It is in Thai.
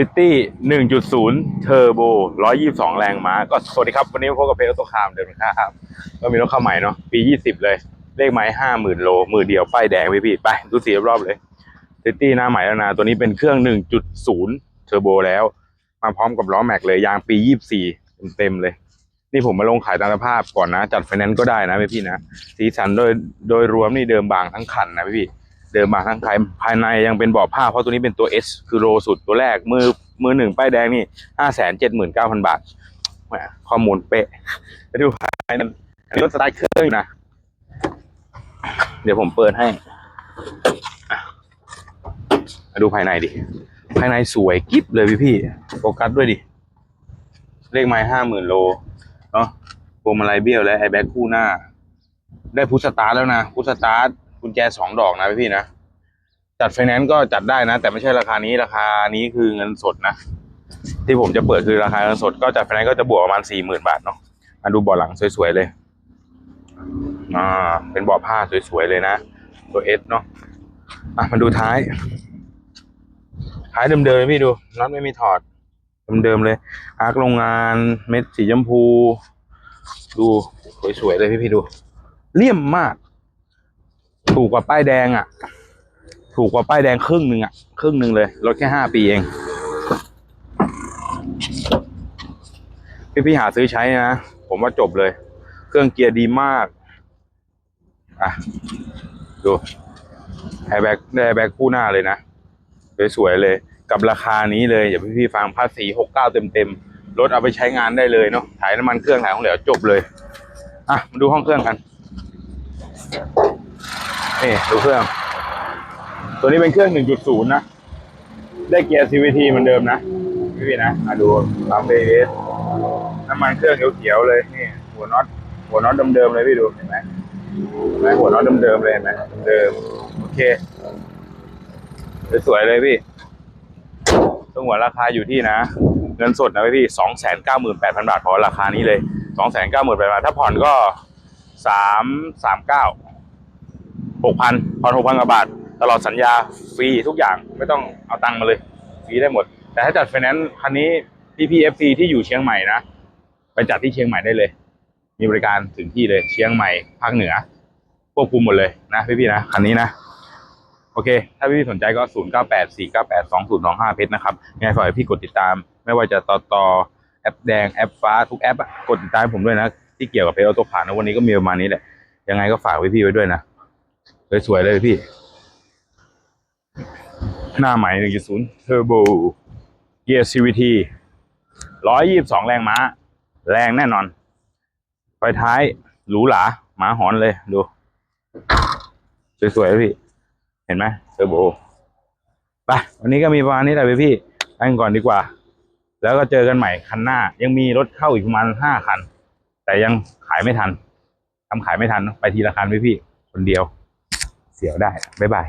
ซิตี้1.0เทอร์โบ122 แรงม้า ก็สวัสดีครับ วันนี้พบกับเพจรถตัวคามเดิมนะครับ ก็มีรถเข้าใหม่เนาะ ปี 20 เลย เลขไม้50,000 โล มือเดียว ป้ายแดงพี่พี่ ไป ดูสีรอบๆเลยซิตี้หน้าใหม่แล้วนะ ตัวนี้เป็นเครื่อง 1.0เทอร์โบแล้ว มาพร้อมกับล้อแม็กเลย ยางปี 24 เต็มๆเลย นี่ผมมาลงขายตามสภาพก่อนนะ จัดไฟแนนซ์ก็ได้นะพี่พี่นะ สีสันโดยโดยรวมนี่เดิมบางทั้งคันนะพี่พี่ เดิมมาทั้งภายภายในยังเป็นเบาะผ้าเพราะตัวนี้เป็นตัว S คือโลสุดตัวแรกมือมือหนึ่งป้ายแดงนี่ห้าแสนเจ็ดหมื่นเก้าพันบาทแหมข้อมูลเป๊ะดูภายในนั้นรถสไตล์เครื่องนะ เดี๋ยวผมเปิดให้ดูภายในดิ ภายในสวยกิ๊บเลยพี่พี่โฟกัสด้วยดิ เลขไม้ห้าหมื่นโลเนาะพวงมาลัยเบี้ยวและไอแบ็คคู่หน้า ได้พุทสตาร์แล้วนะพุทสตาร์ กุญแจสองดอกนะพี่พี่นะ จัดไฟแนนซ์ก็จัดได้นะ แต่ไม่ใช่ราคานี้ราคานี้คือเงินสดนะ ที่ผมจะเปิดคือราคาเงินสด ก็จัดไฟแนนซ์ก็จะบวกประมาณสี่หมื่นบาทเนาะมาดูเบาะหลังสวยๆเลยอ่าเป็นเบาะผ้าสวยๆเลยนะ ตัวเอสเนาะอะมาดูท้าย ท้ายเดิมๆเลยพี่ดูน็อตไม่มีถอดเดิมๆเลยอาร์คโรงงานเม็ดสีชมพู ดูสวยๆเลยพี่ๆดู เลี่ยมมาก ถูกกว่าป้ายแดงอะ ถูกกว่าป้ายแดงครึ่งหนึ่งอะ ครึ่งหนึ่งเลยรถแค่ห้าปีเอง พี่พี่ๆหาซื้อใช้นะ ผมว่าจบเลย เครื่องเกียร์ดีมาก อะ ดูแอร์แบ็กแอร์แบ็กคู่หน้าเลยนะสวยๆเลย กับราคานี้เลยอย่าพี่พี่ๆฟังภาษีหกเก้าเต็มๆรถเอาไปใช้งานได้เลยเนาะถ่ายน้ำมันเครื่องถ่ายของเหลวจบเลย อะ มาดูห้องเครื่องกัน นี่ดูเครื่อง ตัวนี้เป็นเครื่อง 1.0 นะ ได้เกียร์ CVT เหมือนเดิมนะ พี่พี่นะมาดูปั๊มเบสน้ำมันเครื่องเขียวๆเลยนี่หัวน็อตหัวน็อตเดิมๆเลยพี่ดูเห็นไหมเห็นไหมหัวน็อตเดิมๆเลยเห็นไหมเดิมโอเคสวยๆเลยพี่ตรงหัวราคาอยู่ที่นะ เงินสดนะพี่สองแสนเก้าหมื่นแปดพันบาทพอราคานี้เลยสองแสนเก้าหมื่นแปดพันถ้าผ่อนก็สามสามเก้า หกพันผ่อนหกพันกว่าบาท ตลอดสัญญาฟรีทุกอย่างไม่ต้องเอาตังค์มาเลย ฟรีได้หมด แต่ถ้าจัดไฟแนนซ์คันนี้พี่พีเอฟซีที่อยู่เชียงใหม่นะไปจัดที่เชียงใหม่ได้เลย มีบริการถึงที่เลยเชียงใหม่ภาคเหนือควบคุมหมดเลยนะพี่ๆนะคันนี้นะโอเค ถ้าพี่สนใจก็ 0 9 8 4 9 8 2 0 2 5 เพชรนะครับยังไงฝากพี่กดติดตาม ไม่ว่าจะต่อต่อแอปแดงแอปฟ้าทุกแอปกดติดตามผมด้วยนะ ที่เกี่ยวกับเพจออโต้ผ่านนะวันนี้ก็มีประมาณนี้แหละ ยังไงก็ฝากพี่ไว้ด้วยนะ สวยๆเลยพี่ หน้าใหม่ 1.0 Turbo Gear CVT 122 แรงม้า แรงแน่นอน ไฟท้ายหรูหราหมาหอนเลยดู สวยๆเลยพี่ เห็นไหมเทอร์โบไปวันนี้ก็มีประมาณนี้แหละพี่ไปกันก่อนดีกว่า แล้วก็เจอกันใหม่คันหน้า ยังมีรถเข้าอีกประมาณห้าคัน แต่ยังขายไม่ทันทำขายไม่ทัน ไปทีละคันพี่พี่คนเดียว เสียวได้ บ๊ายบาย